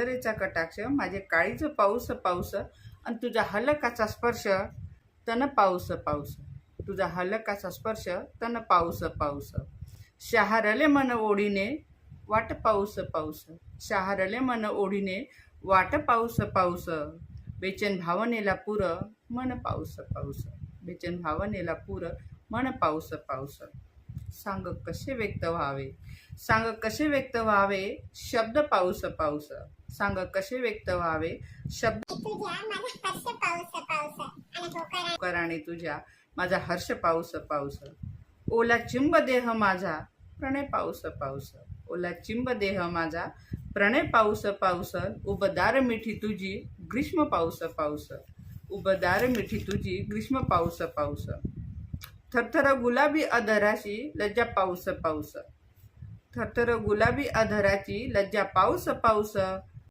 तरेचा कटाक्ष माझे काळीचं पाऊस पाऊस आणि तुझ्या हलकाचा स्पर्श तन पाऊस पाऊस. तुझा हलकाचा स्पर्श तन पाऊस पाऊस. शहारले मन ओढीने वाट पाऊस पाऊस. शहारले मन ओढीने वाट पाऊस पाऊस. बेचन भावनेला पुर मन पाऊस पाऊस. बेचन भावनेला पुर मन पाऊस पाऊस. सांग कसे व्यक्त व्हावे? सांग कसे व्यक्त व्हावे? शब्द पाऊस पाऊस. सांग कसे व्यक्त व्हावे? शब्द कराने तुझ्या. माझा हर्ष पाऊस पाऊस. ओला चिंब देह माझा प्रणय पाऊस पाऊस. ओला चिंब देह माझा प्रणय पाऊस पाऊस. उबदार मिठी तुझी ग्रीष्म पाऊस पाऊस. उबदार मिठी तुझी ग्रीष्म पाऊस पाऊस. थरथर गुलाबी अधराशी लज्जा पाऊस पाऊस. थरथर गुलाबी अधराची लज्जा पाऊस पाऊस.